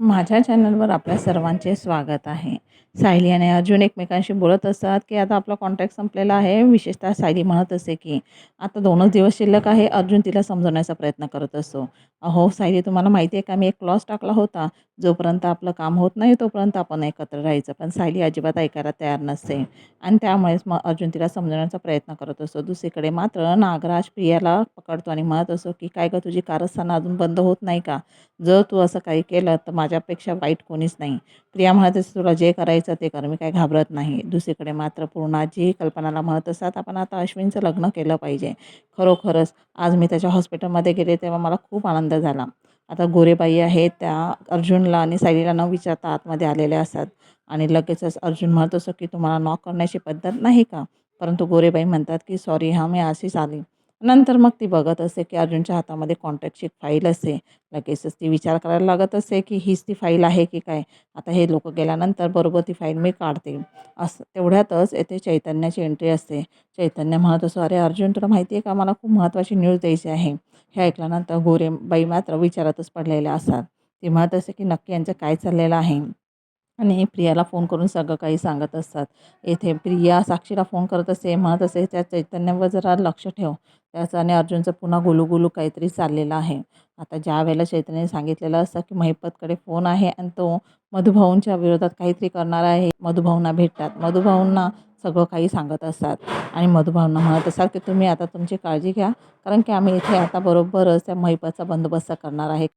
माझ्या चॅनलवर आपल्या सर्वांचे स्वागत आहे. सायली आणि अर्जुन एकमेकांशी बोलत असतात की आता आपला कॉन्टॅक्ट संपलेला आहे. विशेषतः सायली म्हणत असे की आता दोनच दिवस शिल्लक आहे अर्जुन तिला समजवण्याचा प्रयत्न करत असतो अहो सायली तुम्हाला माहिती आहे का मी एक क्लॉज टाकला होता. जोपर्यंत आपलं काम होत नाही तोपर्यंत आपण एकत्र राहायचं. पण सायली अजिबात ऐकायला तयार नसते आणि त्यामुळेच मग अर्जुन तिला समजवण्याचा प्रयत्न करत असतो दुसरीकडे मात्र नागराज प्रियाला पकडतो आणि म्हणत असतो की काय गं तुझी कारस्थानं अजून बंद होत नाही का? जर तू असं काही केलं तर माझ्यापेक्षा वाईट कोणीच नाही. प्रिया म्हणत असते तुला जे करायचं ते कर मी काय घाबरत नाही. दुसरीकडे मात्र पूर्णाजी कल्पनाला म्हणत असतात आपण आता अश्विनचं लग्न केलं पाहिजे. खरोखरच आज मी त्याच्या हॉस्पिटलमध्ये गेले तेव्हा मला खूप आनंद झाला. आता गोरेबाई आहेत त्या अर्जुनला आणि सायलीला न विचारता आतमध्ये आलेल्या असतात. आणि लगेचच अर्जुन म्हणत असतो की तुम्हाला नॉक करण्याची पद्धत नाही का? परंतु गोरेबाई म्हणतात की सॉरी हां मी अशीच आली. नंतर मग ती बघत असते की अर्जुनच्या हातामध्ये कॉन्टॅक्टची फाईल असे लगेचच ती विचार करायला लागत असे की हीच ती फाईल आहे की काय? आता हे लोक गेल्यानंतर बरोबर ती फाईल मी काढते. असं तेवढ्यातच येथे चैतन्याची एंट्री असते. चैतन्य म्हणत असो अरे अर्जुन तुला माहिती आहे का? मला खूप महत्त्वाची न्यूज द्यायची आहे. हे ऐकल्यानंतर गोरेबाई मात्र विचारातच पडलेल्या असतात. ती म्हणत असे की नक्की यांचं काय चाललेलं आहे? आणि प्रियाला फोन करून सगळं काही सांगत असतात. येथे प्रिया साक्षीला फोन करत असते म्हणत असते त्या चैतन्यावर जरा लक्ष ठेव. त्याचं आणि अर्जुनचं पुन्हा गुलूगुलू काहीतरी चाललेलं आहे. आता ज्या वेळेला चैतन्याने सांगितलेलं असतं की महिपतकडे फोन आहे आणि तो मधुभाऊंच्या विरोधात काहीतरी करणार आहे मधुभाऊंना भेटतात. मधुभाऊंना सगळं काही सांगत असतात. आणि मधुभाऊंना म्हणत असतात की तुम्ही आता तुमची काळजी घ्या. कारण की आम्ही इथे आता बरोबरच त्या महिपतचा बंदोबस्त करणार आहे.